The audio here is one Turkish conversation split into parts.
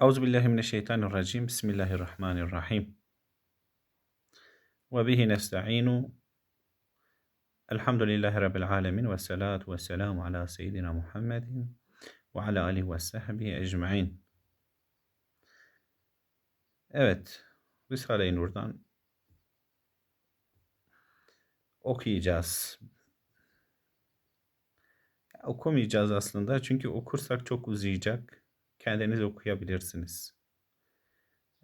Euzubillahimineşşeytanirracim. Bismillahirrahmanirrahim. Ve bihi nesta'inu. Elhamdülillahi Rabbil alemin. Ve salatu ve selamu ala seyyidina Muhammedin ve ala alihi ve sahbihi ecma'in. Evet, Risale-i Nur'dan okuyacağız. Okumayacağız aslında çünkü okursak çok uzayacak. Kendiniz okuyabilirsiniz.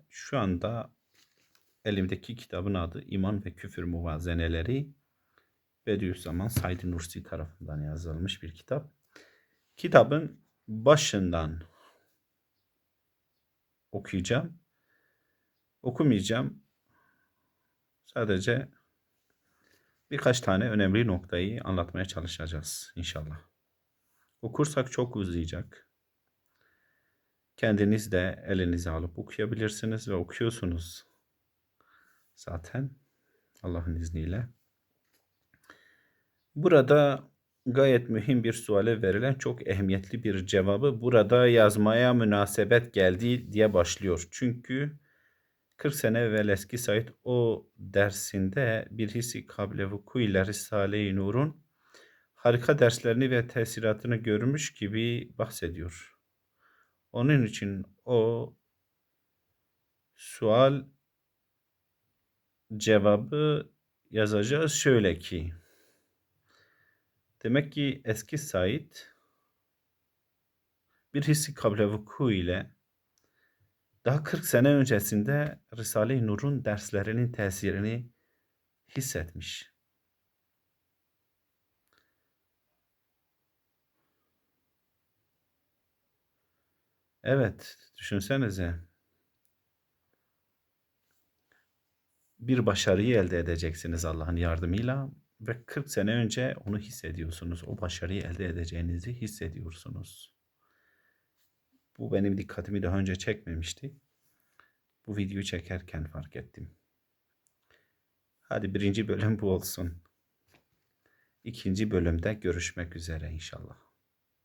Şu anda elimdeki kitabın adı İman ve Küfür Muvazeneleri. Bediüzzaman Said Nursi tarafından yazılmış bir kitap. Kitabın başından okuyacağım. Okumayacağım. Sadece birkaç tane önemli noktayı anlatmaya çalışacağız inşallah. Okursak çok uzayacak. Kendiniz de elinize alıp okuyabilirsiniz ve okuyorsunuz. Zaten Allah'ın izniyle. Burada gayet mühim bir suale verilen çok ehemmiyetli bir cevabı burada yazmaya münasebet geldi diye başlıyor. Çünkü 40 sene evvel eski Said o dersinde bir hissi kable vuku ile Risale-i Nur'un harika derslerini ve tesiratını görmüş gibi bahsediyor. Onun için o sual cevabı yazacağız şöyle ki demek ki eski Said bir hissi kable vuku ile daha 40 sene öncesinde Risale-i Nur'un derslerinin tesirini hissetmiş. Evet, düşünsenize. Bir başarıyı elde edeceksiniz Allah'ın yardımıyla ve 40 sene önce onu hissediyorsunuz. O başarıyı elde edeceğinizi hissediyorsunuz. Bu benim dikkatimi daha önce çekmemişti. Bu videoyu çekerken fark ettim. Hadi birinci bölüm bu olsun. İkinci bölümde görüşmek üzere inşallah.